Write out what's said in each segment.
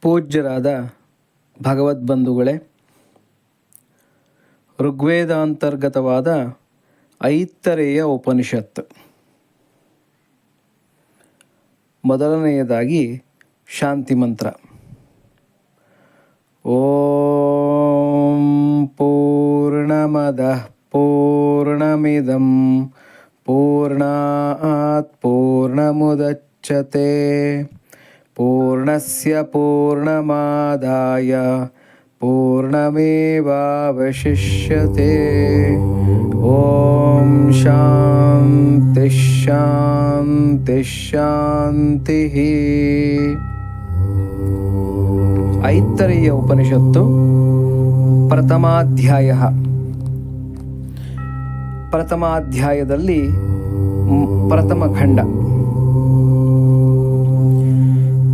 ಪೂಜ್ಯರಾದ ಭಗವದ್ಬಂಧುಗಳೇ ಋಗ್ವೇದಾಂತರ್ಗತವಾದ ಐತ್ತರೆಯ ಉಪನಿಷತ್. ಮೊದಲನೆಯದಾಗಿ ಶಾಂತಿ ಮಂತ್ರ. ಓಂ ಪೂರ್ಣಮದ ಪೂರ್ಣಮಿದಂ ಪೂರ್ಣಾತ್ ಪೂರ್ಣಮುದಚ್ಯತೆ. ಪೂರ್ಣಸ್ಯ ಪೂರ್ಣಮಾದಾಯ पूर्णमेवावशिष्यते ॐ शान्तिः शान्तिः शान्तिः ಐತ್ತರೆಯ ಉಪನಿಷತ್ತು ಪ್ರಥಮಾಧ್ಯಾಯ ಪ್ರಥಮಾಧ್ಯಾಯದಲ್ಲಿ ಮ್, ಪ್ರಥಮ ಖಂಡ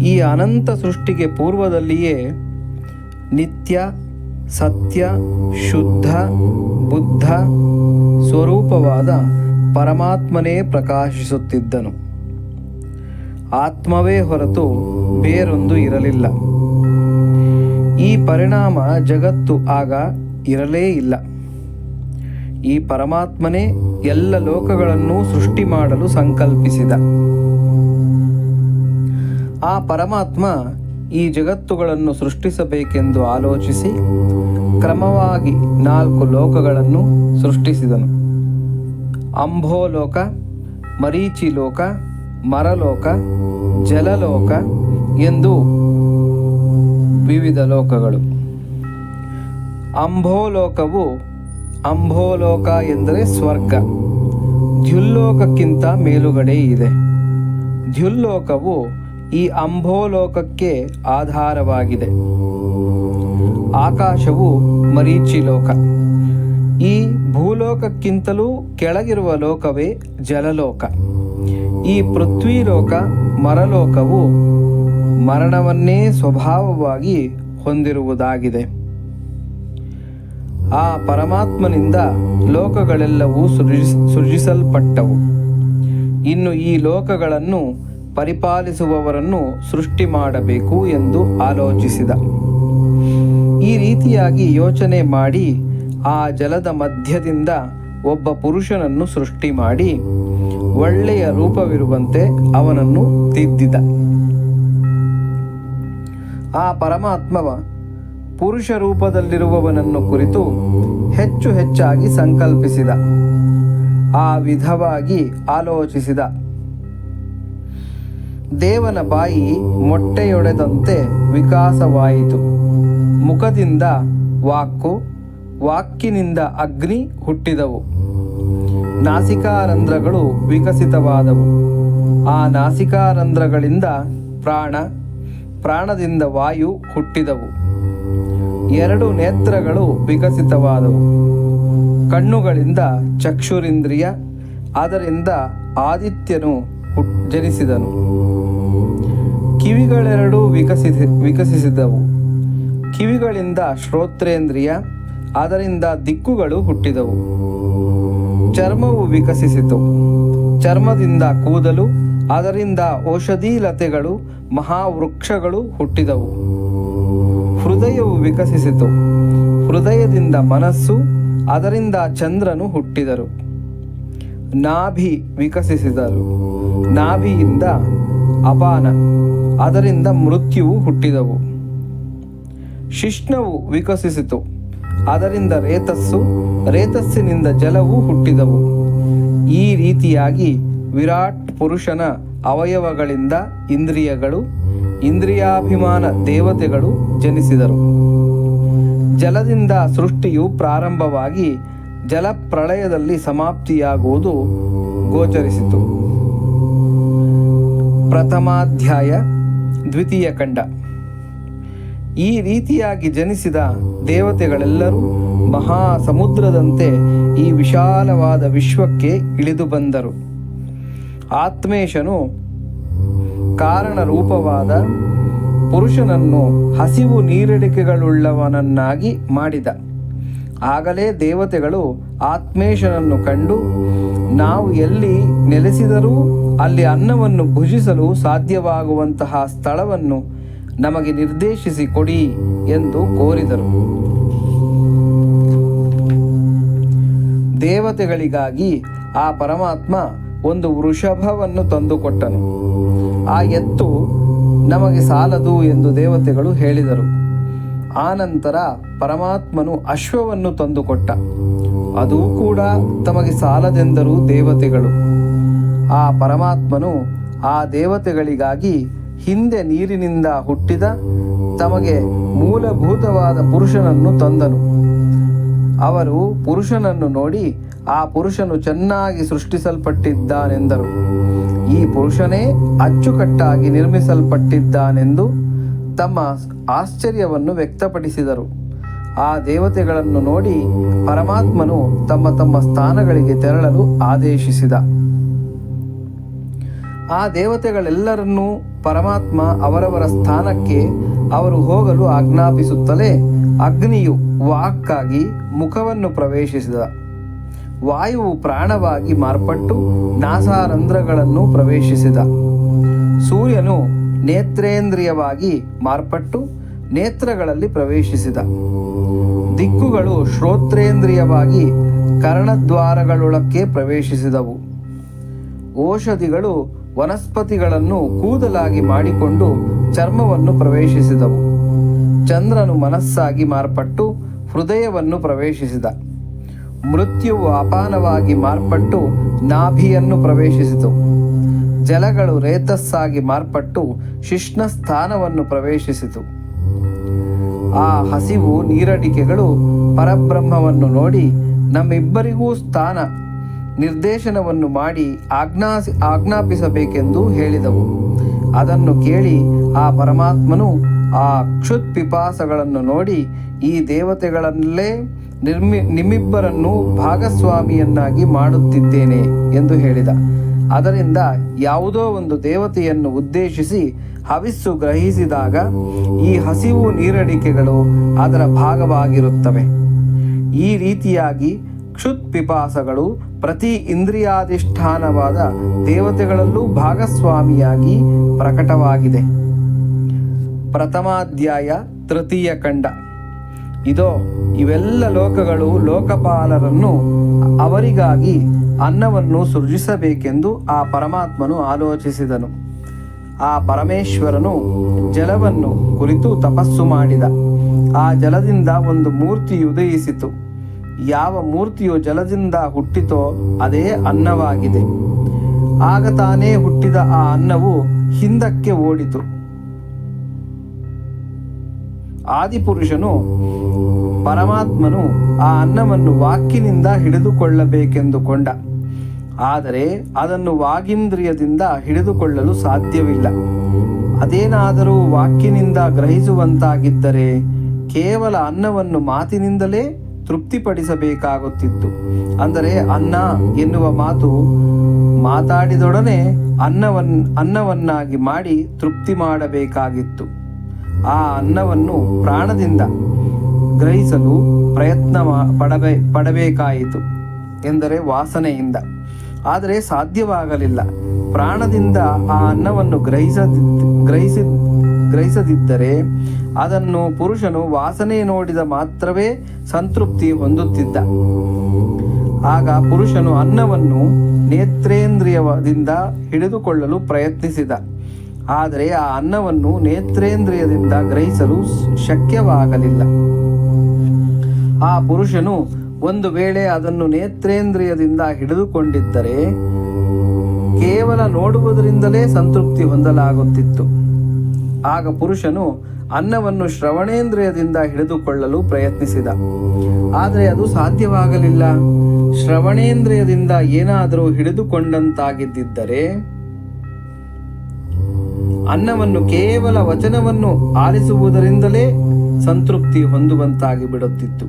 ಈ ಅನಂತ ಸೃಷ್ಟಿಗೆ ಪೂರ್ವದಲ್ಲಿಯೇ ನಿತ್ಯ, ಸತ್ಯ, ಶುದ್ಧ, ಬುದ್ಧ ಸ್ವರೂಪವಾದ ಪರಮಾತ್ಮನೇ ಪ್ರಕಾಶಿಸುತ್ತಿದ್ದನು. ಆತ್ಮವೇ ಹೊರತು ಬೇರೊಂದು ಇರಲಿಲ್ಲ. ಈ ಪರಿಣಾಮ ಜಗತ್ತು ಆಗ ಇರಲೇ ಇಲ್ಲ. ಈ ಪರಮಾತ್ಮನೇ ಎಲ್ಲ ಲೋಕಗಳನ್ನು ಸೃಷ್ಟಿ ಮಾಡಲು ಸಂಕಲ್ಪಿಸಿದ. ಆ ಪರಮಾತ್ಮ ಈ ಜಗತ್ತುಗಳನ್ನು ಸೃಷ್ಟಿಸಬೇಕೆಂದು ಆಲೋಚಿಸಿ ಕ್ರಮವಾಗಿ ನಾಲ್ಕು ಲೋಕಗಳನ್ನು ಸೃಷ್ಟಿಸಿದನು. ಅಂಭೋಲೋಕ ಮರೀಚಿ ಲೋಕ ಮರಲೋಕ, ಜಲಲೋಕ ಎಂದು ವಿವಿಧ ಲೋಕಗಳು. ಅಂಭೋಲೋಕವು ಅಂಭೋಲೋಕ ಎಂದರೆ ಸ್ವರ್ಗ. ದ್ಯುಲ್ಲೋಕಕ್ಕಿಂತ ಮೇಲುಗಡೆ ಇದೆ. ದ್ಯುಲ್ಲೋಕವು ಈ ಅಂಭೋಲೋಕಕ್ಕೆ ಆಧಾರವಾಗಿದೆ. ಆಕಾಶವು ಮರೀಚಿ ಲೋಕ. ಈ ಭೂಲೋಕಕ್ಕಿಂತಲೂ ಕೆಳಗಿರುವ ಲೋಕವೇ ಜಲಲೋಕ. ಈ ಪೃಥ್ವಿಲೋಕ ಮರಲೋಕವು ಮರಣವನ್ನೇ ಸ್ವಭಾವವಾಗಿ ಹೊಂದಿರುವುದಾಗಿದೆ. ಆ ಪರಮಾತ್ಮನಿಂದ ಲೋಕಗಳೆಲ್ಲವೂ ಸೃಜಿಸ್ ಸೃಜಿಸಲ್ಪಟ್ಟವು. ಇನ್ನು ಈ ಲೋಕಗಳನ್ನು ಪರಿಪಾಲಿಸುವವರನ್ನು ಸೃಷ್ಟಿ ಮಾಡಬೇಕು ಎಂದು ಆಲೋಚಿಸಿದ. ಈ ರೀತಿಯಾಗಿ ಯೋಚನೆ ಮಾಡಿ ಆ ಜಲದ ಮಧ್ಯದಿಂದ ಒಬ್ಬ ಪುರುಷನನ್ನು ಸೃಷ್ಟಿ ಮಾಡಿ ಒಳ್ಳೆಯ ರೂಪವಿರುವಂತೆ ಅವನನ್ನು ತಿದ್ದಿದ. ಆ ಪರಮಾತ್ಮವ ಪುರುಷ ರೂಪದಲ್ಲಿರುವವನನ್ನು ಕುರಿತು ಹೆಚ್ಚು ಹೆಚ್ಚಾಗಿ ಸಂಕಲ್ಪಿಸಿದ. ಆ ವಿಧವಾಗಿ ಆಲೋಚಿಸಿದ. ದೇವನ ಬಾಯಿ ಮೊಟ್ಟೆಯೊಡೆದಂತೆ ವಿಕಾಸವಾಯಿತು. ಮುಖದಿಂದ ವಾಕ್ಕು ವಾಕ್ಕಿನಿಂದ ಅಗ್ನಿ ಹುಟ್ಟಿದವು. ನಾಸಿಕಾರಂಧ್ರಗಳು ವಿಕಸಿತವಾದವು. ಆ ನಾಸಿಕಾರಂಧ್ರಗಳಿಂದ ಪ್ರಾಣ, ಪ್ರಾಣದಿಂದ ವಾಯು ಹುಟ್ಟಿದವು. ಎರಡು ನೇತ್ರಗಳು ವಿಕಸಿತವಾದವು. ಕಣ್ಣುಗಳಿಂದ ಚಕ್ಷುರಿಂದ್ರಿಯ, ಅದರಿಂದ ಆದಿತ್ಯನು ಹುಟ್- ಜನಿಸಿದನು. ಕಿವಿಗಳೆರಡೂ ವಿಕಸಿಸಿ, ವಿಕಸಿಸಿದವು. ಕಿವಿಗಳಿಂದ ಶ್ರೋತ್ರೇಂದ್ರಿಯ, ಅದರಿಂದ ದಿಕ್ಕುಗಳು ಹುಟ್ಟಿದವು. ಚರ್ಮವು ವಿಕಸಿಸಿತು. ಚರ್ಮದಿಂದ ಕೂದಲು, ಅದರಿಂದ ಔಷಧಿ ಲತೆಗಳು ಮಹಾವೃಕ್ಷಗಳು ಹುಟ್ಟಿದವು. ಹೃದಯವು ವಿಕಸಿಸಿತು. ಹೃದಯದಿಂದ ಮನಸ್ಸು, ಅದರಿಂದ ಚಂದ್ರನು ಹುಟ್ಟಿದರು. ನಾಭಿ ವಿಕಸಿಸಿದರು. ನಾಭಿಯಿಂದ ಅಪಾನ. ಅದರಿಂದ ಮೃತ್ಯುವು ಹುಟ್ಟಿದವು. ಶಿಷ್ಣವು ವಿಕಸಿಸಿತು. ಅದರಿಂದ ರೇತಸ್ಸು, ರೇತಸ್ಸಿನಿಂದ ಜಲವು ಹುಟ್ಟಿದವು. ಈ ರೀತಿಯಾಗಿ ವಿರಾಟ್ ಪುರುಷನ ಅವಯವಗಳಿಂದ ಇಂದ್ರಿಯಗಳು, ಇಂದ್ರಿಯಾಭಿಮಾನ ದೇವತೆಗಳು ಜನಿಸಿದರು. ಜಲದಿಂದ ಸೃಷ್ಟಿಯು ಪ್ರಾರಂಭವಾಗಿ ಜಲಪ್ರಳಯದಲ್ಲಿ ಸಮಾಪ್ತಿಯಾಗುವುದು ಗೋಚರಿಸಿತು. ಪ್ರಥಮಾಧ್ಯಾಯ, ದ್ವಿತೀಯ ಖಂಡ. ಈ ರೀತಿಯಾಗಿ ಜನಿಸಿದ ದೇವತೆಗಳೆಲ್ಲರೂ ಮಹಾ ಸಮುದ್ರದಂತೆ ಈ ವಿಶಾಲವಾದ ವಿಶ್ವಕ್ಕೆ ಇಳಿದು ಬಂದರು. ಆತ್ಮೇಶನು ಕಾರಣ ರೂಪವಾದ ಪುರುಷನನ್ನು ಹಸಿವು ನೀರಡಿಕೆಗಳುಳ್ಳವನನ್ನಾಗಿ ಮಾಡಿದ. ಆಗಲೇ ದೇವತೆಗಳು ಆತ್ಮೇಶನನ್ನು ಕಂಡು ನಾವು ಎಲ್ಲಿ ನೆಲೆಸಿದರೂ ಅಲ್ಲಿ ಅನ್ನವನ್ನು ಭುಜಿಸಲು ಸಾಧ್ಯವಾಗುವಂತಹ ಸ್ಥಳವನ್ನು ನಮಗೆ ನಿರ್ದೇಶಿಸಿ ಕೊಡಿ ಎಂದು ಕೋರಿದರು. ದೇವತೆಗಳಿಗಾಗಿ ಆ ಪರಮಾತ್ಮ ಒಂದು ವೃಷಭವನ್ನು ತಂದುಕೊಟ್ಟನು. ಆ ಎತ್ತು ನಮಗೆ ಸಾಲದು ಎಂದು ದೇವತೆಗಳು ಹೇಳಿದರು. ಆನಂತರ ಪರಮಾತ್ಮನು ಅಶ್ವವನ್ನು ತಂದುಕೊಟ್ಟ. ಅದೂ ಕೂಡ ತಮಗೆ ಸಾಲದೆಂದರು ದೇವತೆಗಳು. ಆ ಪರಮಾತ್ಮನು ಆ ದೇವತೆಗಳಿಗಾಗಿ ಹಿಂದೆ ನೀರಿನಿಂದ ಹುಟ್ಟಿದ ತಮಗೆ ಮೂಲಭೂತವಾದ ಪುರುಷನನ್ನು ತಂದನು. ಅವರು ಪುರುಷನನ್ನು ನೋಡಿ ಆ ಪುರುಷನು ಚೆನ್ನಾಗಿ ಸೃಷ್ಟಿಸಲ್ಪಟ್ಟಿದ್ದಾನೆಂದರು. ಈ ಪುರುಷನೇ ಅಚ್ಚುಕಟ್ಟಾಗಿ ನಿರ್ಮಿಸಲ್ಪಟ್ಟಿದ್ದಾನೆಂದು ತಮ್ಮ ಆಶ್ಚರ್ಯವನ್ನು ವ್ಯಕ್ತಪಡಿಸಿದರು. ಆ ದೇವತೆಗಳನ್ನು ನೋಡಿ ಪರಮಾತ್ಮನು ತಮ್ಮ ತಮ್ಮ ಸ್ಥಾನಗಳಿಗೆ ತೆರಳಲು ಆದೇಶಿಸಿದ. ಆ ದೇವತೆಗಳೆಲ್ಲರನ್ನೂ ಪರಮಾತ್ಮ ಅವರವರ ಸ್ಥಾನಕ್ಕೆ ಅವರು ಹೋಗಲು ಆಜ್ಞಾಪಿಸುತ್ತಲೇ ಅಗ್ನಿಯು ವಾಕ್ಕಾಗಿ ಮುಖವನ್ನು ಪ್ರವೇಶಿಸಿದ. ವಾಯುವು ಪ್ರಾಣವಾಗಿ ಮಾರ್ಪಟ್ಟು ನಾಸಾರಂಧ್ರಗಳನ್ನು ಪ್ರವೇಶಿಸಿದ. ಸೂರ್ಯನು ನೇತ್ರೇಂದ್ರಿಯವಾಗಿ ಮಾರ್ಪಟ್ಟು ನೇತ್ರಗಳಲ್ಲಿ ಪ್ರವೇಶಿಸಿದ. ದಿಕ್ಕುಗಳು ಶ್ರೋತ್ರೇಂದ್ರಿಯವಾಗಿ ಕರ್ಣದ್ವಾರಗಳೊಳಕ್ಕೆ ಪ್ರವೇಶಿಸಿದವು. ಔಷಧಿಗಳು ವನಸ್ಪತಿಗಳನ್ನು ಕೂದಲಾಗಿ ಮಾಡಿಕೊಂಡು ಚರ್ಮವನ್ನು ಪ್ರವೇಶಿಸಿದವು. ಚಂದ್ರನು ಮನಸ್ಸಾಗಿ ಮಾರ್ಪಟ್ಟು ಹೃದಯವನ್ನು ಪ್ರವೇಶಿಸಿದ. ಮೃತ್ಯುವು ಅಪಾನವಾಗಿ ಮಾರ್ಪಟ್ಟು ನಾಭಿಯನ್ನು ಪ್ರವೇಶಿಸಿತು. ಜಲಗಳು ರೇತಸ್ಸಾಗಿ ಮಾರ್ಪಟ್ಟು ಶಿಷ್ಣ ಸ್ಥಾನವನ್ನು ಪ್ರವೇಶಿಸಿತು. ಆ ಹಸಿವು ನೀರಡಿಕೆಗಳು ಪರಬ್ರಹ್ಮವನ್ನು ನೋಡಿ ನಮ್ಮಿಬ್ಬರಿಗೂ ಸ್ಥಾನ, ನಿರ್ದೇಶನವನ್ನು ಮಾಡಿ ಆಜ್ಞಾ, ಆಜ್ಞಾಪಿಸಬೇಕೆಂದು ಹೇಳಿದವು. ಅದನ್ನು ಕೇಳಿ ಆ ಪರಮಾತ್ಮನು ಆ ಕ್ಷುತ್ ಪಿಪಾಸಗಳನ್ನು ನೋಡಿ ಈ ದೇವತೆಗಳಲ್ಲೇ ನಿರ್ಮಿ, ನಿಮ್ಮಿಬ್ಬರನ್ನು ಭಾಗಸ್ವಾಮಿಯನ್ನಾಗಿ ಮಾಡುತ್ತಿದ್ದೇನೆ ಎಂದು ಹೇಳಿದ. ಅದರಿಂದ ಯಾವುದೋ ಒಂದು ದೇವತೆಯನ್ನು ಉದ್ದೇಶಿಸಿ ಹವಿಸ್ಸು ಗ್ರಹಿಸಿದಾಗ ಈ ಹಸಿವು ನೀರಡಿಕೆಗಳು ಅದರ ಭಾಗವಾಗಿರುತ್ತವೆ. ಈ ರೀತಿಯಾಗಿ ಕ್ಷುತ್ ಪಿಪಾಸಗಳು ಪ್ರತಿ ಇಂದ್ರಿಯಾಧಿಷ್ಠಾನವಾದ ದೇವತೆಗಳಲ್ಲೂ ಭಾಗಸ್ವಾಮಿಯಾಗಿ ಪ್ರಕಟವಾಗಿದೆ. ಪ್ರಥಮಾಧ್ಯಾಯ ತೃತೀಯ ಕಂಡ ಇದೋ ಇವೆಲ್ಲ ಲೋಕಗಳು ಲೋಕಪಾಲರನ್ನು ಅವರಿಗಾಗಿ ಅನ್ನವನ್ನು ಸೃಜಿಸಬೇಕೆಂದು ಆ ಪರಮಾತ್ಮನು ಆಲೋಚಿಸಿದನು. ಆ ಪರಮೇಶ್ವರನು ಜಲವನ್ನು ಕುರಿತು ತಪಸ್ಸು ಮಾಡಿದ. ಆ ಜಲದಿಂದ ಒಂದು ಮೂರ್ತಿ ಉದಯಿಸಿತು. ಯಾವ ಮೂರ್ತಿಯು ಜಲದಿಂದ ಹುಟ್ಟಿತೋ ಅದೇ ಅನ್ನವಾಗಿದೆ. ಆಗ ತಾನೇ ಹುಟ್ಟಿದ ಆ ಅನ್ನವು ಹಿಂದಕ್ಕೆ ಓಡಿತು. ಆದಿಪುರುಷನು ಪರಮಾತ್ಮನು ಆ ಅನ್ನವನ್ನು ವಾಕಿನಿಂದ ಹಿಡಿದುಕೊಳ್ಳಬೇಕೆಂದುಕೊಂಡ. ಆದರೆ ಅದನ್ನು ವಾಗೀಂದ್ರಿಯದಿಂದ ಹಿಡಿದುಕೊಳ್ಳಲು ಸಾಧ್ಯವಿಲ್ಲ. ಅದೇನಾದರೂ ವಾಕ್ಯನಿಂದ ಗ್ರಹಿಸುವಂತಾಗಿದ್ದರೆ ಕೇವಲ ಅನ್ನವನ್ನು ಮಾತಿನಿಂದಲೇ ತೃಪ್ತಿಪಡಿಸಬೇಕಾಗುತ್ತಿತ್ತು. ಅಂದರೆ ಅನ್ನ ಎನ್ನುವ ಮಾತು ಮಾತಾಡಿದೊಡನೆ ಅನ್ನವನ್ನ ಅನ್ನವನ್ನಾಗಿ ಮಾಡಿ ತೃಪ್ತಿ ಮಾಡಬೇಕಾಗಿತ್ತು. ಆ ಅನ್ನವನ್ನು ಪ್ರಾಣದಿಂದ ಗ್ರಹಿಸಲು ಪ್ರಯತ್ನ ಪಡಬೇ, ಪಡಬೇಕಾಯಿತು ಎಂದರೆ ವಾಸನೆಯಿಂದ. ಆದರೆ ಸಾಧ್ಯವಾಗಲಿಲ್ಲ. ಪ್ರಾಣದಿಂದ ಆ ಅನ್ನವನ್ನು ಗ್ರಹಿಸದಿದ್ದ ಗ್ರಹಿಸಿ, ಗ್ರಹಿಸದಿದ್ದರೆ ಅದನ್ನು ಪುರುಷನು ವಾಸನೆ ನೋಡಿದ ಮಾತ್ರವೇ ಸಂತೃಪ್ತಿ ಹೊಂದುತ್ತಿದ್ದ. ಆಗ ಪುರುಷನು ಅನ್ನವನ್ನು ನೇತ್ರೇಂದ್ರಿಯದಿಂದ ಹಿಡಿದುಕೊಳ್ಳಲು ಪ್ರಯತ್ನಿಸಿದ. ಆದರೆ ಆ ಅನ್ನವನ್ನು ನೇತ್ರೇಂದ್ರಿಯದಿಂದ ಗ್ರಹಿಸಲು ಶಕ್ಯವಾಗಲಿಲ್ಲ. ಆ ಪುರುಷನು ಒಂದು ವೇಳೆ ಅದನ್ನು ನೇತ್ರೇಂದ್ರಿಯದಿಂದ ಹಿಡಿದುಕೊಂಡಿದ್ದರೆ ಕೇವಲ ನೋಡುವುದರಿಂದಲೇ ಸಂತೃಪ್ತಿ ಹೊಂದಲಾಗುತ್ತಿತ್ತು. ಆಗ ಪುರುಷನು ಅನ್ನವನ್ನು ಶ್ರವಣೇಂದ್ರಿಯದಿಂದ ಹಿಡಿದುಕೊಳ್ಳಲು ಪ್ರಯತ್ನಿಸಿದ. ಆದರೆ ಅದು ಸಾಧ್ಯವಾಗಲಿಲ್ಲ. ಶ್ರವಣೇಂದ್ರಿಯದಿಂದ ಏನಾದರೂ ಹಿಡಿದುಕೊಂಡಂತಾಗಿದ್ದರೆ ಅನ್ನವನ್ನು ಕೇವಲ ವಚನವನ್ನು ಆಲಿಸುವುದರಿಂದಲೇ ಸಂತೃಪ್ತಿ ಹೊಂದುವಂತಾಗಿ ಬಿಡುತ್ತಿತ್ತು.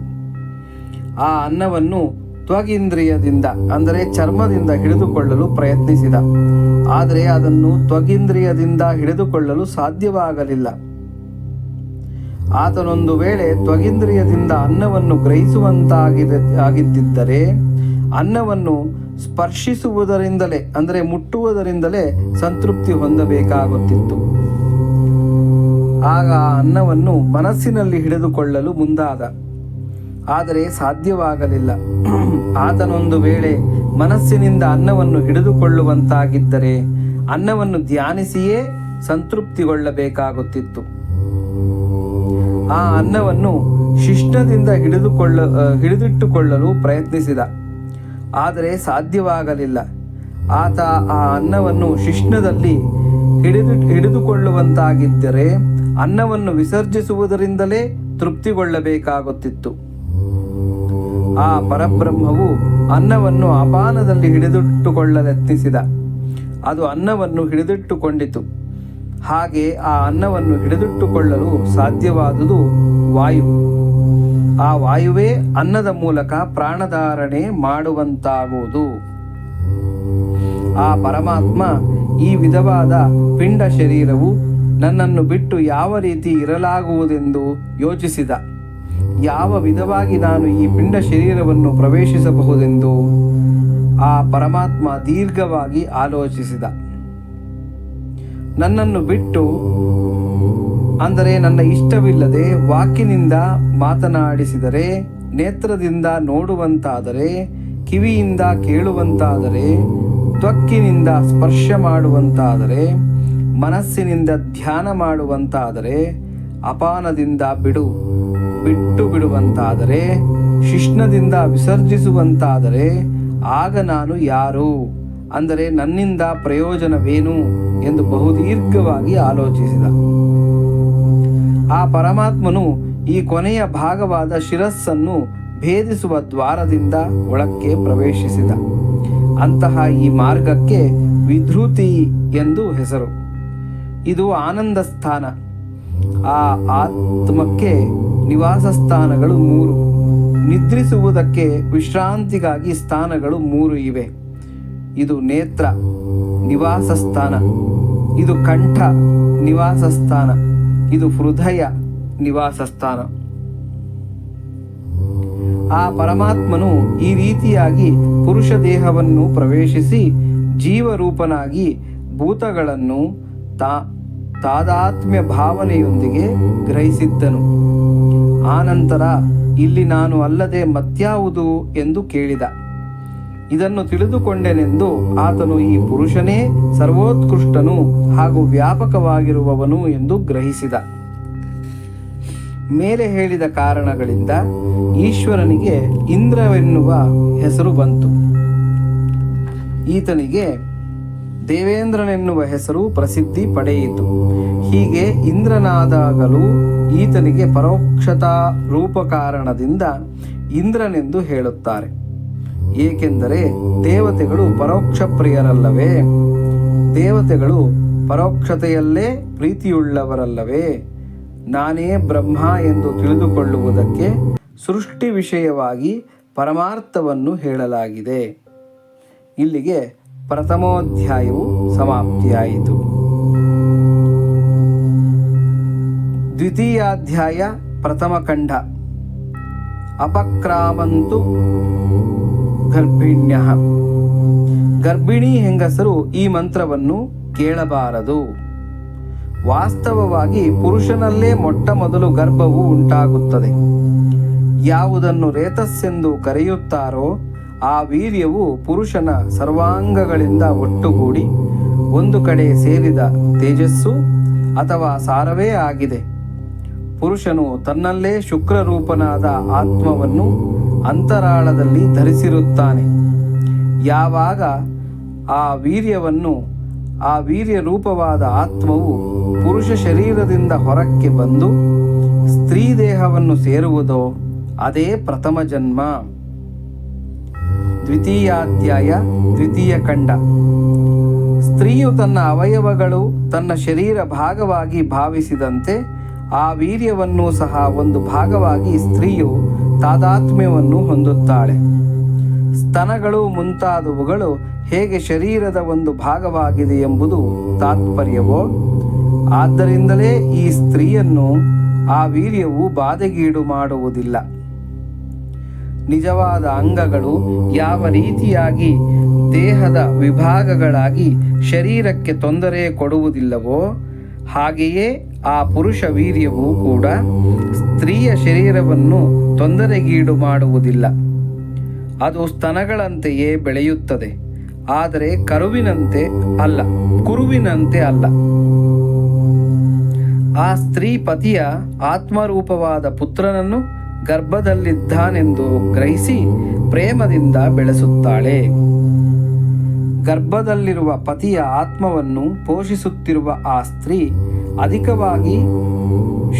ಆ ಅನ್ನವನ್ನು ತ್ವಗಿಂದ್ರಿಯದಿಂದ, ಅಂದರೆ ಚರ್ಮದಿಂದ ಹಿಡಿದುಕೊಳ್ಳಲು ಪ್ರಯತ್ನಿಸಿದ. ಆದರೆ ಅದನ್ನು ತ್ವಗಿಂದ್ರಿಯದಿಂದ ಹಿಡಿದುಕೊಳ್ಳಲು ಸಾಧ್ಯವಾಗಲಿಲ್ಲ. ಆತನೊಂದು ವೇಳೆ ತ್ವಗಿಂದ್ರಿಯದಿಂದ ಅನ್ನವನ್ನು ಗ್ರಹಿಸುವಂತಾಗಿದೆ ಆಗಿದ್ದಿದ್ದರೆ, ಅನ್ನವನ್ನು ಸ್ಪರ್ಶಿಸುವುದರಿಂದಲೇ, ಅಂದರೆ ಮುಟ್ಟುವುದರಿಂದಲೇ ಸಂತೃಪ್ತಿ ಹೊಂದಬೇಕಾಗುತ್ತಿತ್ತು. ಆಗ ಆ ಅನ್ನವನ್ನು ಮನಸ್ಸಿನಲ್ಲಿ ಹಿಡಿದುಕೊಳ್ಳಲು ಮುಂದಾದ. ಆದರೆ ಸಾಧ್ಯವಾಗಲಿಲ್ಲ. ಆತನೊಂದು ವೇಳೆ ಮನಸ್ಸಿನಿಂದ ಅನ್ನವನ್ನು ಹಿಡಿದುಕೊಳ್ಳುವಂತಾಗಿದ್ದರೆ, ಅನ್ನವನ್ನು ಧ್ಯಾನಿಸಿಯೇ ಸಂತೃಪ್ತಿಗೊಳ್ಳಬೇಕಾಗುತ್ತಿತ್ತು. ಆ ಅನ್ನವನ್ನು ಶಿಷ್ಟದಿಂದ ಹಿಡಿದುಕೊಳ್ಳ ಹಿಡಿದಿಟ್ಟುಕೊಳ್ಳಲು ಪ್ರಯತ್ನಿಸಿದ. ಆದರೆ ಸಾಧ್ಯವಾಗಲಿಲ್ಲ. ಆತ ಆ ಅನ್ನವನ್ನು ಶಿಷ್ಣದಲ್ಲಿ ಹಿಡಿದು, ಹಿಡಿದುಕೊಳ್ಳುವಂತಾಗಿದ್ದರೆ ಅನ್ನವನ್ನು ವಿಸರ್ಜಿಸುವುದರಿಂದಲೇ ತೃಪ್ತಿಗೊಳ್ಳಬೇಕಾಗುತ್ತಿತ್ತು. ಆ ಪರಬ್ರಹ್ಮವು ಅನ್ನವನ್ನು ಅಪಾನದಲ್ಲಿ ಹಿಡಿದಿಟ್ಟುಕೊಳ್ಳಲೆತ್ನಿಸಿದ. ಅದು ಅನ್ನವನ್ನು ಹಿಡಿದಿಟ್ಟುಕೊಂಡಿತು. ಹಾಗೆ ಆ ಅನ್ನವನ್ನು ಹಿಡಿದಿಟ್ಟುಕೊಳ್ಳಲು ಸಾಧ್ಯವಾದುದು ವಾಯು. ಆ ವಾಯುವೇ ಅನ್ನದ ಮೂಲಕ ಪ್ರಾಣಧಾರಣೆ ಮಾಡುವಂತಾಗುವುದು. ಆ ಪರಮಾತ್ಮ ಈ ವಿಧವಾದ ಪಿಂಡ ಶರೀರವು ನನ್ನನ್ನು ಬಿಟ್ಟು ಯಾವ ರೀತಿ ಇರಲಾಗುವುದೆಂದು ಯೋಚಿಸಿದ. ಯಾವ ವಿಧವಾಗಿ ನಾನು ಈ ಪಿಂಡ ಶರೀರವನ್ನು ಪ್ರವೇಶಿಸಬಹುದೆಂದು ಆ ಪರಮಾತ್ಮ ದೀರ್ಘವಾಗಿ ಆಲೋಚಿಸಿದ. ನನ್ನನ್ನು ಬಿಟ್ಟು ಅಂದರೆ ನನ್ನ ಇಷ್ಟವಿಲ್ಲದೆ ವಾಕಿನಿಂದ ಮಾತನಾಡಿಸಿದರೆ, ನೇತ್ರದಿಂದ ನೋಡುವಂತಾದರೆ, ಕಿವಿಯಿಂದ ಕೇಳುವಂತಾದರೆ, ತ್ವಕ್ಕಿನಿಂದ ಸ್ಪರ್ಶ ಮಾಡುವಂತಾದರೆ, ಮನಸ್ಸಿನಿಂದ ಧ್ಯಾನ ಮಾಡುವಂತಾದರೆ, ಅಪಾನದಿಂದ ಬಿಡು, ಬಿಟ್ಟು ಬಿಡುವಂತಾದರೆ, ಶಿಷ್ಣದಿಂದ ವಿಸರ್ಜಿಸುವಂತಾದರೆ, ಆಗ ನಾನು ಯಾರು? ಅಂದರೆ ನನ್ನಿಂದ ಪ್ರಯೋಜನವೇನು? ಎಂದು ಬಹುದೀರ್ಘವಾಗಿ ಆಲೋಚಿಸಿದ. ಆ ಪರಮಾತ್ಮನು ಈ ಕೊನೆಯ ಭಾಗವಾದ ಶಿರಸ್ಸನ್ನು ಭೇದಿಸುವ ದ್ವಾರದಿಂದ ಒಳಕ್ಕೆ ಪ್ರವೇಶಿಸಿದ. ಅಂತಹ ಈ ಮಾರ್ಗಕ್ಕೆ ವಿಧೃತಿ ಎಂದು ಹೆಸರು. ಇದು ಆನಂದ ಸ್ಥಾನ. ಆ ಆತ್ಮಕ್ಕೆ ನಿವಾಸ ಸ್ಥಾನಗಳು ಮೂರು. ನಿದ್ರಿಸುವುದಕ್ಕೆ ವಿಶ್ರಾಂತಿಗಾಗಿ ಸ್ಥಾನಗಳು ಮೂರು ಇವೆ. ಇದು ನೇತ್ರ, ನಿವಾಸ ಸ್ಥಾನ. ಇದು ಕಂಠ, ನಿವಾಸ ಸ್ಥಾನ. ಇದು ಹೃದಯ ನಿವಾಸ ಸ್ಥಾನ ಆ ಪರಮಾತ್ಮನು ಈ ರೀತಿಯಾಗಿ ಪುರುಷ ದೇಹವನ್ನು ಪ್ರವೇಶಿಸಿ ಜೀವರೂಪನಾಗಿ ಭೂತಗಳನ್ನು ತಾ, ತಾದಾತ್ಮ್ಯ ಭಾವನೆಯೊಂದಿಗೆ ಗ್ರಹಿಸಿದ್ದನು. ಆನಂತರ ಇಲ್ಲಿ ನಾನು ಅಲ್ಲದೆ ಮತ್ಯಾವುದು ಎಂದು ಕೇಳಿದ. ಇದನ್ನು ತಿಳಿದುಕೊಂಡೆನೆಂದು ಆತನು ಈ ಪುರುಷನೇ ಸರ್ವೋತ್ಕೃಷ್ಟನು ಹಾಗೂ ವ್ಯಾಪಕವಾಗಿರುವವನು ಎಂದು ಗ್ರಹಿಸಿದ. ಮೇಲೆ ಹೇಳಿದ ಕಾರಣಗಳಿಂದ ಈಶ್ವರನಿಗೆ ಇಂದ್ರವೆನ್ನುವ ಹೆಸರು ಬಂತು. ಈತನಿಗೆ ದೇವೇಂದ್ರನೆನ್ನುವ ಹೆಸರು ಪ್ರಸಿದ್ಧಿ ಪಡೆಯಿತು. ಹೀಗೆ ಇಂದ್ರನಾದಾಗಲೂ ಈತನಿಗೆ ಪರೋಕ್ಷತಾ ರೂಪ ಕಾರಣದಿಂದ ಇಂದ್ರನೆಂದು ಹೇಳುತ್ತಾರೆ. ಏಕೆಂದರೆ ದೇವತೆಗಳು ಪರೋಕ್ಷ ಪ್ರಿಯರಲ್ಲವೇ? ದೇವತೆಗಳು ಪರೋಕ್ಷತೆಯಲ್ಲೇ ಪ್ರೀತಿಯುಳ್ಳವರಲ್ಲವೇ? ನಾನೇ ಬ್ರಹ್ಮ ಎಂದು ತಿಳಿದುಕೊಳ್ಳುವುದಕ್ಕೆ ಸೃಷ್ಟಿ ವಿಷಯವಾಗಿ ಪರಮಾರ್ಥವನ್ನು ಹೇಳಲಾಗಿದೆ. ಇಲ್ಲಿಗೆ ಪ್ರಥಮೋಧ್ಯಾಯವು ಸಮಾಪ್ತಿಯಾಯಿತು. ದ್ವಿತೀಯಾಧ್ಯಾಯ ಪ್ರಥಮ ಖಂಡ. ಅಪಕ್ರಾಮಂತು ಗರ್ಭಿಣ್ಯ. ಗರ್ಭಿಣಿ ಹೆಂಗಸರು ಈ ಮಂತ್ರವನ್ನು ಕೇಳಬಾರದು. ವಾಸ್ತವವಾಗಿ ಪುರುಷನಲ್ಲೇ ಮೊಟ್ಟ ಮೊದಲು ಗರ್ಭವು ಉಂಟಾಗುತ್ತದೆ. ಯಾವುದನ್ನು ರೇತಸ್ಸೆಂದು ಕರೆಯುತ್ತಾರೋ ಆ ವೀರ್ಯವು ಪುರುಷನ ಸರ್ವಾಂಗಗಳಿಂದ ಒಟ್ಟುಗೂಡಿ ಒಂದು ಕಡೆ ಸೇರಿದ ತೇಜಸ್ಸು ಅಥವಾ ಸಾರವೇ ಆಗಿದೆ. ಪುರುಷನು ತನ್ನಲ್ಲೇ ಶುಕ್ರರೂಪನಾದ ಆತ್ಮವನ್ನು ಅಂತರಾಳದಲ್ಲಿ ಧರಿಸಿರುತ್ತಾನೆ. ಯಾವಾಗ ಆ ವೀರ್ಯವನ್ನು, ಆ ವೀರ್ಯ ರೂಪವಾದ ಆತ್ಮವು ಪುರುಷ ಶರೀರದಿಂದ ಹೊರಕ್ಕೆ ಬಂದು ಸ್ತ್ರೀ ದೇಹವನ್ನು ಸೇರುವುದೋ, ಅದೇ ಪ್ರಥಮ ಜನ್ಮ. ದ್ವಿತೀಯಾಧ್ಯಾಯ, ದ್ವಿತೀಯ ಖಂಡ. ಸ್ತ್ರೀಯು ತನ್ನ ಅವಯವಗಳು ತನ್ನ ಶರೀರ ಭಾಗವಾಗಿ ಭಾವಿಸಿದಂತೆ ಆ ವೀರ್ಯವನ್ನು ಸಹ ಒಂದು ಭಾಗವಾಗಿ ಸ್ತ್ರೀಯು ತಾದಾತ್ಮ್ಯವನ್ನು ಹೊಂದುತ್ತಾಳೆ. ಸ್ತನಗಳು ಮುಂತಾದವುಗಳು ಹೇಗೆ ಶರೀರದ ಒಂದು ಭಾಗವಾಗಿದೆ ಎಂಬುದು ತಾತ್ಪರ್ಯವೋ? ಆದ್ದರಿಂದಲೇ ಈ ಸ್ತ್ರೀಯನ್ನು ಆ ವೀರ್ಯವು ಬಾಧೆಗೀಡು ಮಾಡುವುದಿಲ್ಲ. ನಿಜವಾದ ಅಂಗಗಳು ಯಾವ ರೀತಿಯಾಗಿ ದೇಹದ ವಿಭಾಗಗಳಾಗಿ ಶರೀರಕ್ಕೆ ತೊಂದರೆ ಕೊಡುವುದಿಲ್ಲವೋ, ಹಾಗೆಯೇ ಆ ಪುರುಷ ವೀರ್ಯವೂ ಕೂಡ ಸ್ತ್ರೀಯ ಶರೀರವನ್ನು ತೊಂದರೆಗೀಡು ಮಾಡುವುದಿಲ್ಲ. ಅದು ಸ್ತನಗಳಂತೆಯೇ ಬೆಳೆಯುತ್ತದೆ. ಆದರೆ ಕರುವಿನಂತೆ ಅಲ್ಲ, ಕುರುವಿನಂತೆ ಅಲ್ಲ. ಆ ಸ್ತ್ರೀ ಪತಿಯ ಆತ್ಮರೂಪವಾದ ಪುತ್ರನನ್ನು ಗರ್ಭದಲ್ಲಿದ್ದಾನೆಂದು ಗ್ರಹಿಸಿ ಪ್ರೇಮದಿಂದ ಬೆಳೆಸುತ್ತಾಳೆ. ಗರ್ಭದಲ್ಲಿರುವ ಪತಿಯ ಆತ್ಮವನ್ನು ಪೋಷಿಸುತ್ತಿರುವ ಆ ಸ್ತ್ರೀ ಅಧಿಕವಾಗಿ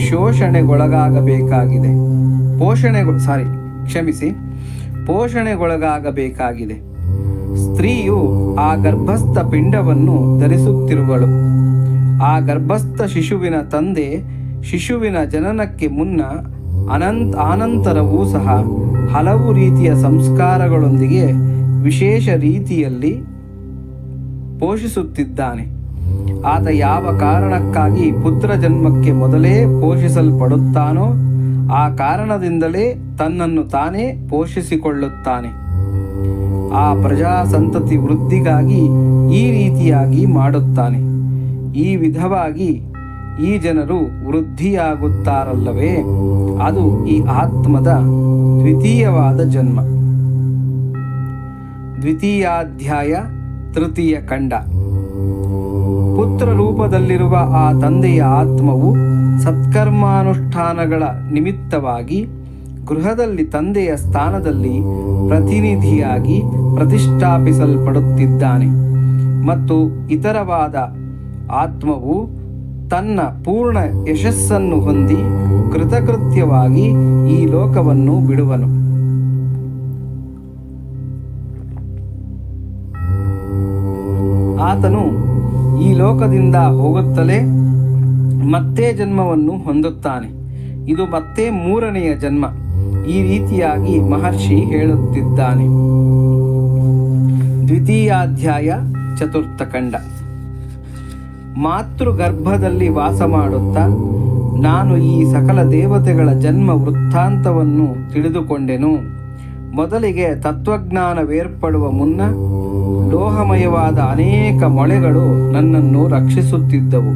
ಶೋಷಣೆಗೊಳಗಾಗಬೇಕಾಗಿದೆ. ಪೋಷಣೆ ಸಾರಿ, ಕ್ಷಮಿಸಿ. ಪೋಷಣೆಗೊಳಗಾಗಬೇಕಾಗಿದೆ. ಸ್ತ್ರೀಯು ಆ ಗರ್ಭಸ್ಥ ಪಿಂಡವನ್ನು ಧರಿಸುತ್ತಿರುವಳು. ಆ ಗರ್ಭಸ್ಥ ಶಿಶುವಿನ ತಂದೆ ಶಿಶುವಿನ ಜನನಕ್ಕೆ ಮುನ್ನ ಅನಂತ, ಆನಂತರವೂ ಸಹ ಹಲವು ರೀತಿಯ ಸಂಸ್ಕಾರಗಳೊಂದಿಗೆ ವಿಶೇಷ ರೀತಿಯಲ್ಲಿ ಪೋಷಿಸುತ್ತಿದ್ದಾನೆ. ಆತ ಯಾವ ಕಾರಣಕ್ಕಾಗಿ ಪುತ್ರ ಜನ್ಮಕ್ಕೆ ಮೊದಲೇ ಪೋಷಿಸಲ್ಪಡುತ್ತಾನೋ ಆ ಕಾರಣದಿಂದಲೇ ತನ್ನನ್ನು ತಾನೇ ಪೋಷಿಸಿಕೊಳ್ಳುತ್ತಾನೆ. ಆ ಪ್ರಜಾ ಸಂತತಿ ವೃದ್ಧಿಗಾಗಿ ಈ ರೀತಿಯಾಗಿ ಮಾಡುತ್ತಾನೆ. ಈ ವಿಧವಾಗಿ ಈ ಜನರು ವೃದ್ಧಿಯಾಗುತ್ತಾರಲ್ಲವೇ? ಅದು ಈ ಆತ್ಮದ ದ್ವಿತೀಯವಾದ ಜನ್ಮ. ದ್ವಿತೀಯಾಧ್ಯಾಯ ತೃತೀಯ ಖಂಡ. ಪುತ್ರ ರೂಪದಲ್ಲಿರುವ ಆ ತಂದೆಯ ಆತ್ಮವು ಸತ್ಕರ್ಮಾನುಷ್ಠಾನಗಳ ನಿಮಿತ್ತವಾಗಿ ಗೃಹದಲ್ಲಿ ತಂದೆಯ ಸ್ಥಾನದಲ್ಲಿ ಪ್ರತಿನಿಧಿಯಾಗಿ ಪ್ರತಿಷ್ಠಾಪಿಸಲ್ಪಡುತ್ತಿದ್ದಾನೆ. ಮತ್ತು ಇತರವಾದ ಆತ್ಮವು ತನ್ನ ಪೂರ್ಣ ಯಶಸ್ಸನ್ನು ಹೊಂದಿ ಕೃತಕೃತ್ಯವಾಗಿ ಈ ಲೋಕವನ್ನು ಬಿಡುವನು. ಆತನು ಈ ಲೋಕದಿಂದ ಹೋಗುತ್ತಲೇ ಮತ್ತೆ ಜನ್ಮವನ್ನು ಹೊಂದುತ್ತಾನೆ. ಇದು ಮತ್ತೆ ಮೂರನೆಯ ಜನ್ಮ. ಈ ರೀತಿಯಾಗಿ ಮಹರ್ಷಿ ಹೇಳುತ್ತಿದ್ದಾನೆ. ದ್ವಿತೀಯಾಧ್ಯಾಯ ಚತುರ್ಥ ಖಂಡ. ಮಾತೃಗರ್ಭದಲ್ಲಿ ವಾಸ ಮಾಡುತ್ತಾ ನಾನು ಈ ಸಕಲ ದೇವತೆಗಳ ಜನ್ಮ ವೃತ್ತಾಂತವನ್ನು ತಿಳಿದುಕೊಂಡೆನು. ಮೊದಲಿಗೆ ತತ್ವಜ್ಞಾನವೇರ್ಪಡುವ ಮುನ್ನ ಲೋಹಮಯವಾದ ಅನೇಕ ಮೊಳೆಗಳು ನನ್ನನ್ನು ರಕ್ಷಿಸುತ್ತಿದ್ದವು.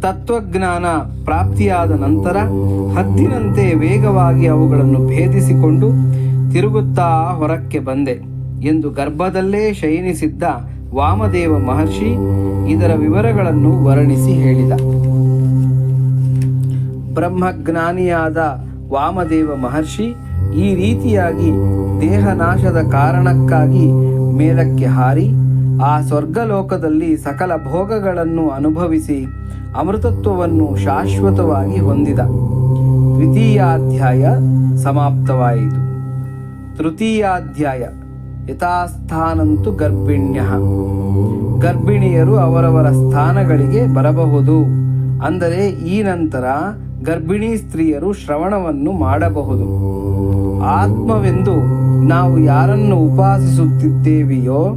ತತ್ವಜ್ಞಾನ ಪ್ರಾಪ್ತಿಯಾದ ನಂತರ ಹದ್ದಿನಂತೆ ವೇಗವಾಗಿ ಅವುಗಳನ್ನು ಭೇದಿಸಿಕೊಂಡು ತಿರುಗುತ್ತಾ ಹೊರಕ್ಕೆ ಬಂದೆ ಎಂದು ಗರ್ಭದಲ್ಲೇ ಶಯನಿಸಿದ್ದ ವಾಮದೇವ ಮಹರ್ಷಿ ಇದರ ವಿವರಗಳನ್ನು ವರ್ಣಿಸಿ ಹೇಳಿದ. ಬ್ರಹ್ಮಜ್ಞಾನಿಯಾದ ವಾಮದೇವ ಮಹರ್ಷಿ ಈ ರೀತಿಯಾಗಿ ದೇಹನಾಶದ ಕಾರಣಕ್ಕಾಗಿ ಮೇಲಕ್ಕೆ ಹಾರಿ, ಆ ಸ್ವರ್ಗಲೋಕದಲ್ಲಿ ಸಕಲ ಭೋಗಗಳನ್ನು ಅನುಭವಿಸಿ ಅಮೃತತ್ವವನ್ನು ಶಾಶ್ವತವಾಗಿ ಹೊಂದಿದ. ದ್ವಿತೀಯಾಧ್ಯಾಯ ಸಮಾಪ್ತವಾಯಿತು. ತೃತೀಯಾಧ್ಯಾಯ ಯಥಾಸ್ಥಾನಂತು ಗರ್ಭಿಣ್ಯ. ಗರ್ಭಿಣಿಯರು ಅವರವರ ಸ್ಥಾನಗಳಿಗೆ ಬರಬಹುದು. ಅಂದರೆ ಈ ನಂತರ ಗರ್ಭಿಣಿ ಸ್ತ್ರೀಯರು ಶ್ರವಣವನ್ನು ಮಾಡಬಹುದು. ಆತ್ಮವೆಂದು ನಾವು ಯಾರನ್ನು ಉಪಾಸಿಸುತ್ತಿದ್ದೇವೆಯೋ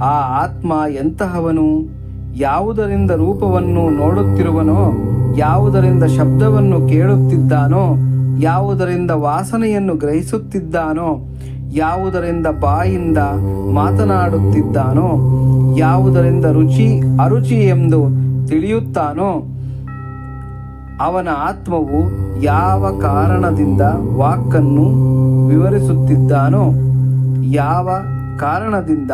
ಆ ಆತ್ಮ ಎಂತಹವನು? ಯಾವುದರಿಂದ ರೂಪವನ್ನು ನೋಡುತ್ತಿರುವನೋ, ಯಾವುದರಿಂದ ಶಬ್ದವನ್ನು ಕೇಳುತ್ತಿದ್ದಾನೋ, ಯಾವುದರಿಂದ ವಾಸನೆಯನ್ನು ಗ್ರಹಿಸುತ್ತಿದ್ದಾನೋ, ಯಾವುದರಿಂದ ಬಾಯಿಂದ ಮಾತನಾಡುತ್ತಿದ್ದಾನೋ, ಯಾವುದರಿಂದ ರುಚಿ ಅರುಚಿ ಎಂದು ತಿಳಿಯುತ್ತಾನೋ ಅವನ ಆತ್ಮವು ಯಾವ ಕಾರಣದಿಂದ ವಾಕನ್ನು ವಿವರಿಸುತ್ತಿದ್ದಾನೋ, ಯಾವ ಕಾರಣದಿಂದ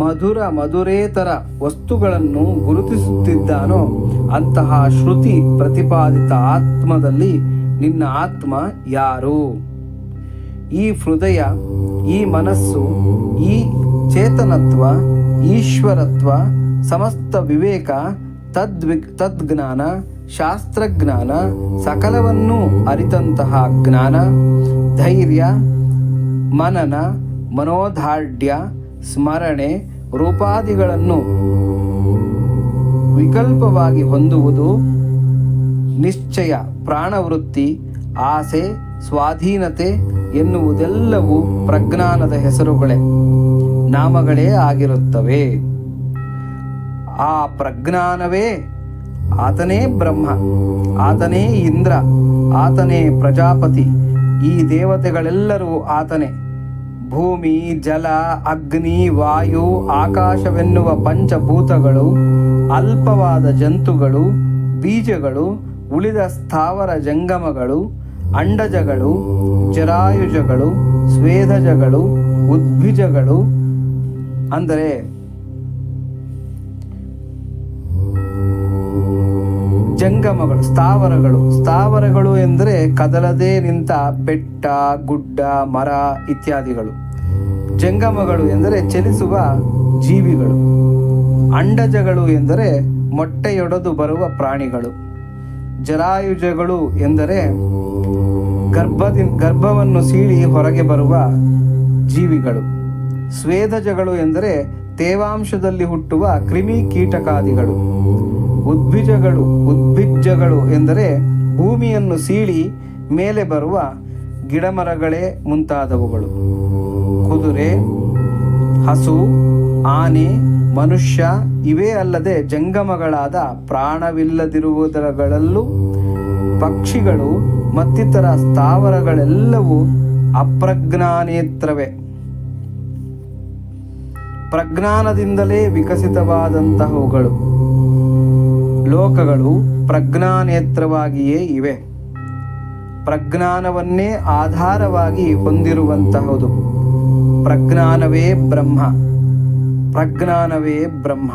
ಮಧುರ ಮಧುರೇತರ ವಸ್ತುಗಳನ್ನು ಗುರುತಿಸುತ್ತಿದ್ದಾನೋ, ಅಂತಹ ಶ್ರುತಿ ಪ್ರತಿಪಾದಿತ ಆತ್ಮದಲ್ಲಿ ನಿನ್ನ ಆತ್ಮ ಯಾರು? ಈ ಹೃದಯ, ಈ ಮನಸ್ಸು, ಈ ಚೇತನತ್ವ, ಈಶ್ವರತ್ವ, ಸಮಸ್ತ ವಿವೇಕ ತದ್ವಿ ತದ್ಜ್ಞಾನ ಶಾಸ್ತ್ರಜ್ಞಾನ ಸಕಲವನ್ನು ಅರಿತಂತಹ ಜ್ಞಾನ, ಧೈರ್ಯ, ಮನನ ಮನೋಧಾರ್ಢ್ಯ ಸ್ಮರಣೆ ರೂಪಾದಿಗಳನ್ನು ವಿಕಲ್ಪವಾಗಿ ಹೊಂದುವುದು ನಿಶ್ಚಯ ಪ್ರಾಣವೃತ್ತಿ, ಆಸೆ, ಸ್ವಾಧೀನತೆ ಎನ್ನುವುದೆಲ್ಲವೂ ಪ್ರಜ್ಞಾನದ ಹೆಸರುಗಳೇ, ನಾಮಗಳೇ ಆಗಿರುತ್ತವೆ. ಆ ಪ್ರಜ್ಞಾನವೇ ಆತನೇ ಬ್ರಹ್ಮ, ಆತನೇ ಇಂದ್ರ, ಆತನೇ ಪ್ರಜಾಪತಿ, ಈ ದೇವತೆಗಳೆಲ್ಲರೂ ಆತನೇ. ಭೂಮಿ, ಜಲ, ಅಗ್ನಿ, ವಾಯು, ಆಕಾಶವೆನ್ನುವ ಪಂಚಭೂತಗಳು, ಅಲ್ಪವಾದ ಜಂತುಗಳು, ಬೀಜಗಳು, ಉಳಿದ ಸ್ಥಾವರ ಜಂಗಮಗಳು, ಅಂಡಜಗಳು, ಜರಾಯುಜಗಳು, ಸ್ವೇದಜಗಳು, ಉದ್ಭಿಜಗಳು, ಅಂದರೆ ಜಂಗಮಗಳು, ಸ್ಥಾವರಗಳು. ಸ್ಥಾವರಗಳು ಎಂದರೆ ಕದಲದೇ ನಿಂತ ಬೆಟ್ಟ, ಗುಡ್ಡ, ಮರ ಇತ್ಯಾದಿಗಳು. ಜಂಗಮಗಳು ಎಂದರೆ ಚಲಿಸುವ ಜೀವಿಗಳು. ಅಂಡಜಗಳು ಎಂದರೆ ಮೊಟ್ಟೆಯೊಡೆದು ಬರುವ ಪ್ರಾಣಿಗಳು. ಜರಾಯುಜಗಳು ಎಂದರೆ ಗರ್ಭದಿ ಗರ್ಭವನ್ನು ಸೀಳಿ ಹೊರಗೆ ಬರುವ ಜೀವಿಗಳು. ಸ್ವೇದಜಗಳು ಎಂದರೆ ತೇವಾಂಶದಲ್ಲಿ ಹುಟ್ಟುವ ಕ್ರಿಮಿ ಕೀಟಕಾದಿಗಳು. ಉದ್ಭಿಜಗಳು ಉದ್ಭಿಜಗಳು ಎಂದರೆ ಭೂಮಿಯನ್ನು ಸೀಳಿ ಮೇಲೆ ಬರುವ ಗಿಡಮರಗಳೇ ಮುಂತಾದವುಗಳು. ಕುದುರೆ, ಹಸು, ಆನೆ, ಮನುಷ್ಯ ಇವೇ ಅಲ್ಲದೆ ಜಂಗಮಗಳಾದ ಪ್ರಾಣವಿಲ್ಲದಿರುವುದರಗಳಲ್ಲೂ ಪಕ್ಷಿಗಳು ಮತ್ತಿತರ ಸ್ಥಾವರಗಳೆಲ್ಲವೂ ಅಪ್ರಜ್ಞಾನೇತ್ರವೇ. ಪ್ರಜ್ಞಾನದಿಂದಲೇ ವಿಕಸಿತವಾದಂತಹವುಗಳು. ಲೋಕಗಳು ಪ್ರಜ್ಞಾನೇತ್ರವಾಗಿಯೇ ಇವೆ. ಪ್ರಜ್ಞಾನವನ್ನೇ ಆಧಾರವಾಗಿ ಹೊಂದಿರುವಂತಹದು. ಪ್ರಜ್ಞಾನವೇ ಬ್ರಹ್ಮ. ಪ್ರಜ್ಞಾನವೇ ಬ್ರಹ್ಮ.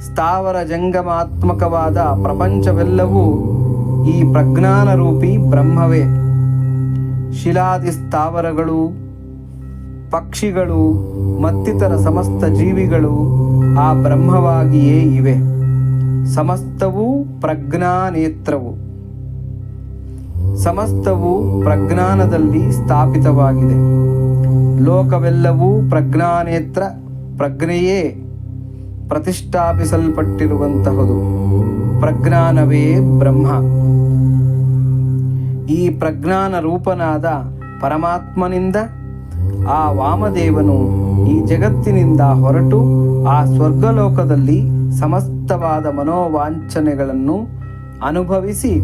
ಸ್ಥಾವರ ಜಂಗಮಾತ್ಮಕವಾದ ಪ್ರಪಂಚವೆಲ್ಲವೂ ಈ ಪ್ರಜ್ಞಾನರೂಪಿ ಬ್ರಹ್ಮವೇ. ಶಿಲಾದಿ ಸ್ಥಾವರಗಳು, ಪಕ್ಷಿಗಳು ಮತ್ತಿತರ ಸಮಸ್ತ ಜೀವಿಗಳು ಆ ಬ್ರಹ್ಮವಾಗಿಯೇ ಇವೆ. ಸಮಸ್ತವೂ ಪ್ರಜ್ಞಾನೇತ್ರವು. ಸಮಸ್ತವು ಪ್ರಜ್ಞಾನದಲ್ಲಿ ಸ್ಥಾಪಿತವಾಗಿದೆ. ಲೋಕವೆಲ್ಲವೂ ಪ್ರಜ್ಞಾನೇತ್ರ, ಪ್ರಜ್ಞೆಯೇ ಪ್ರತಿಷ್ಠಾಪಿಸಲ್ಪಟ್ಟಿರುವಂತಹದು. ಪ್ರಜ್ಞಾನವೇ ಬ್ರಹ್ಮ. ಈ ಪ್ರಜ್ಞಾನ ರೂಪನಾದ ಪರಮಾತ್ಮನಿಂದ ಆ ವಾಮದೇವನು ಈ ಜಗತ್ತಿನಿಂದ ಹೊರಟು ಆ ಸ್ವರ್ಗಲೋಕದಲ್ಲಿ ಸಮಸ್ತವಾದ ಮನೋವಾಂಛನೆಗಳನ್ನು ಅನುಭವಿಸಿ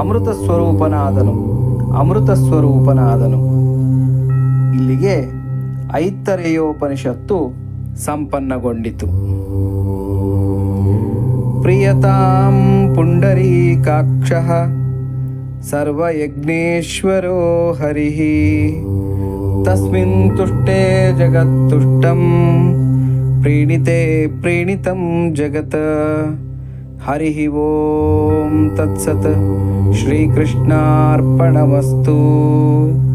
ಅಮೃತ ಸ್ವರೂಪನಾದನು. ಅಮೃತ ಸ್ವರೂಪನಾದನು. ಇಲ್ಲಿಗೆ ಐತ್ತರೆಯೋಪನಿಷತ್ತು ಸಂಪನ್ನಗೊಂಡಿತು. ಪ್ರಿಯತಾಂ ಪುಂಡರೀಕಾಕ್ಷ ಸರ್ವಯಜ್ಞೇಶ್ವರೋ ಹರಿಃ. ತಸ್ಮಿನ್ ತುಷ್ಟೇ ಜಗತ್ತುಷ್ಟಂ. प्रीणिते प्रीणितं जगत्। हरिः ॐ तत्सत्। श्रीकृष्णार्पणमस्तु।